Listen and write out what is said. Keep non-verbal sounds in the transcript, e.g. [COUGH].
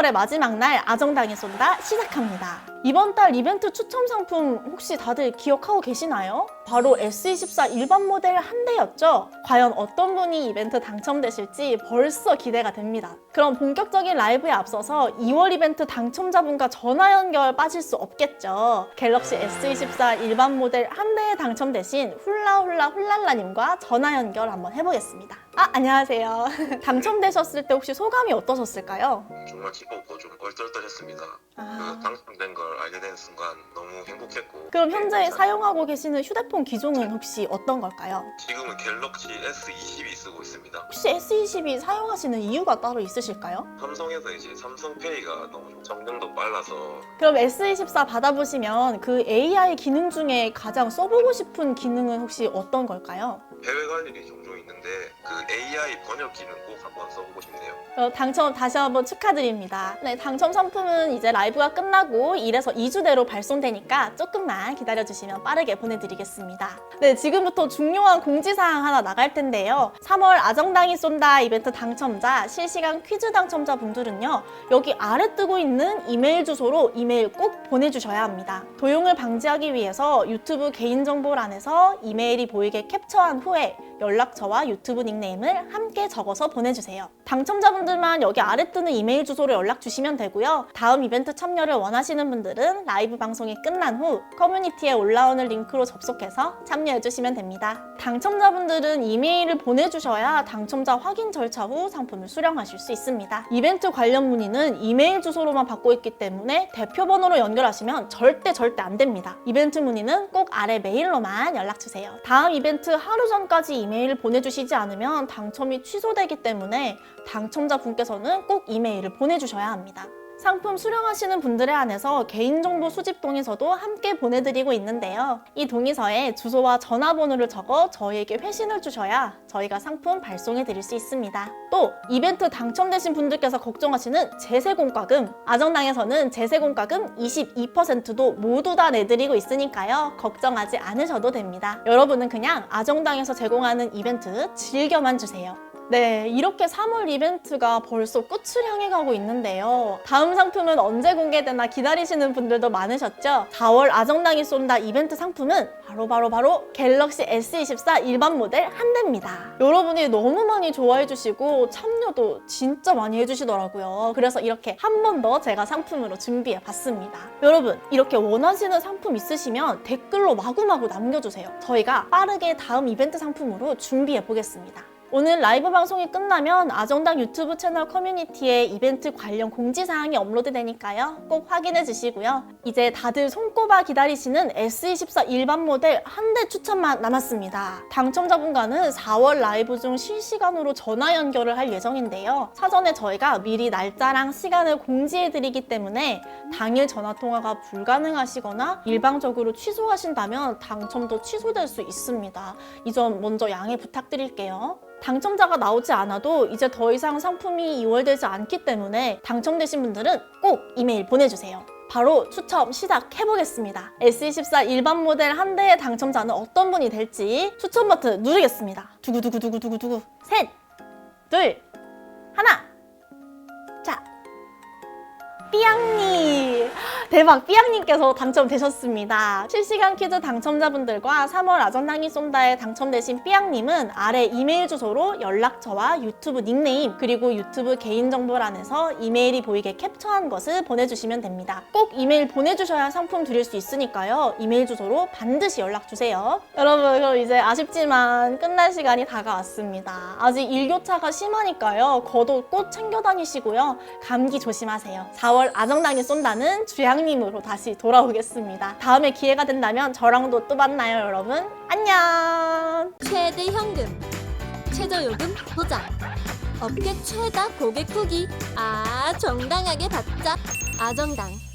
3월의 마지막 날 아정당이 쏜다 시작합니다. 이번 달 이벤트 추첨 상품 혹시 다들 기억하고 계시나요? 바로 S24 일반 모델 한 대였죠? 과연 어떤 분이 이벤트 당첨되실지 벌써 기대가 됩니다. 그럼 본격적인 라이브에 앞서서 2월 이벤트 당첨자분과 전화 연결 빠질 수 없겠죠. 갤럭시 S24 일반 모델 한 대에 당첨되신 훌라훌라 훌랄라님과 전화 연결 한번 해보겠습니다. 아, 안녕하세요. [LAUGHS] 당첨되셨을 때 혹시 소감이 어떠셨을까요? 정말 기 뻤고 좀 얼떨떨했습니다. 아. 그 당첨된 걸 알게 된 순간 너무 행복했고 그럼 현재 네, 사용하고 계시는 휴대폰 기종은 혹시 어떤 걸까요? 지금은 갤럭시 S22 쓰고 있습니다. 혹시 S22 사용하시는 이유가 따로 있으실까요? 삼성에서 이제 삼성페이가 너무 정정도 빨라서 그럼 S24 받아보시면 그 AI 기능 중에 가장 써보고 싶은 기능은 혹시 어떤 걸까요? 해외 갈 일이 종종 있는데 그 AI 번역 기능 꼭 한번 써보고 싶네요. 어, 당첨 다시 한번 축하드립니다. 네, 당첨 상품은 이제 라이브가 끝나고 1에서 2주 내로 발송되니까 조금만 기다려주시면 빠르게 보내드리겠습니다. 네, 지금부터 중요한 공지사항 하나 나갈 텐데요. 3월 아정당이 쏜다 이벤트 당첨자, 실시간 퀴즈 당첨자 분들은요, 여기 아래 뜨고 있는 이메일 주소로 이메일 꼭 보내주셔야 합니다. 도용을 방지하기 위해서 유튜브 개인정보란에서 이메일이 보이게 캡처한 후에 연락처와 유튜브 닉네임을 함께 적어서 보내주세요. 당첨자분들만 여기 아래 뜨는 이메일 주소로 연락 주시면 되고요. 다음 이벤트 참여를 원하시는 분들은 라이브 방송이 끝난 후 커뮤니티에 올라오는 링크로 접속해서 참여해 주시면 됩니다. 당첨자분들은 이메일을 보내주셔야 당첨자 확인 절차 후 상품을 수령하실 수 있습니다. 이벤트 관련 문의는 이메일 주소로만 받고 있기 때문에 대표 번호로 연결하시면 절대 절대 안 됩니다. 이벤트 문의는 꼭 아래 메일로만 연락 주세요. 다음 이벤트 하루 전까지 이메일을 보내주시지 않으면 당첨이 취소되기 때문에 당첨자 분께서는 꼭 이메일을 보내주셔야 합니다. 상품 수령하시는 분들에 한해서 개인정보 수집 동의서도 함께 보내드리고 있는데요. 이 동의서에 주소와 전화번호를 적어 저희에게 회신을 주셔야 저희가 상품 발송해 드릴 수 있습니다. 또 이벤트 당첨되신 분들께서 걱정하시는 제세공과금 아정당에서는 제세공과금 22%도 모두 다 내드리고 있으니까요. 걱정하지 않으셔도 됩니다. 여러분은 그냥 아정당에서 제공하는 이벤트 즐겨만 주세요. 네, 이렇게 3월 이벤트가 벌써 끝을 향해 가고 있는데요. 다음 상품은 언제 공개되나 기다리시는 분들도 많으셨죠? 4월 아정당이 쏜다 이벤트 상품은 바로 바로 바로 갤럭시 S24 일반 모델 한 대입니다. 여러분이 너무 많이 좋아해 주시고 참여도 진짜 많이 해 주시더라고요. 그래서 이렇게 한 번 더 제가 상품으로 준비해 봤습니다. 여러분, 이렇게 원하시는 상품 있으시면 댓글로 마구마구 남겨주세요. 저희가 빠르게 다음 이벤트 상품으로 준비해 보겠습니다. 오늘 라이브 방송이 끝나면 아정당 유튜브 채널 커뮤니티에 이벤트 관련 공지사항이 업로드 되니까요. 꼭 확인해 주시고요. 이제 다들 손꼽아 기다리시는 S24 일반 모델 한 대 추천만 남았습니다. 당첨자분과는 4월 라이브 중 실시간으로 전화 연결을 할 예정인데요. 사전에 저희가 미리 날짜랑 시간을 공지해 드리기 때문에 당일 전화 통화가 불가능하시거나 일방적으로 취소하신다면 당첨도 취소될 수 있습니다. 이 점 먼저 양해 부탁드릴게요. 당첨자가 나오지 않아도 이제 더 이상 상품이 이월되지 않기 때문에 당첨되신 분들은 꼭 이메일 보내주세요. 바로 추첨 시작해보겠습니다. S24 일반 모델 한 대의 당첨자는 어떤 분이 될지 추첨 버튼 누르겠습니다. 두구두구두구두구두구 셋, 둘, 하나. 자, 삐양님 대박 삐양님께서 당첨되셨습니다. 실시간 퀴즈 당첨자분들과 3월 아전당이 쏜다에 당첨되신 삐양님은 아래 이메일 주소로 연락처와 유튜브 닉네임 그리고 유튜브 개인정보란에서 이메일이 보이게 캡처한 것을 보내주시면 됩니다. 꼭 이메일 보내주셔야 상품 드릴 수 있으니까요. 이메일 주소로 반드시 연락주세요. 여러분 그럼 이제 아쉽지만 끝날 시간이 다가왔습니다. 아직 일교차가 심하니까요. 겉옷 꼭 챙겨 다니시고요. 감기 조심하세요. 4월 아정당이 쏜다는 주양 님으로 다시 돌아오겠습니다. 다음에 기회가 된다면 저랑도 또 만나요, 여러분. 안녕! 최대 현금, 최저 요금 보장, 업계 최다 고객 후기. 아, 정당하게 받자. 아정당.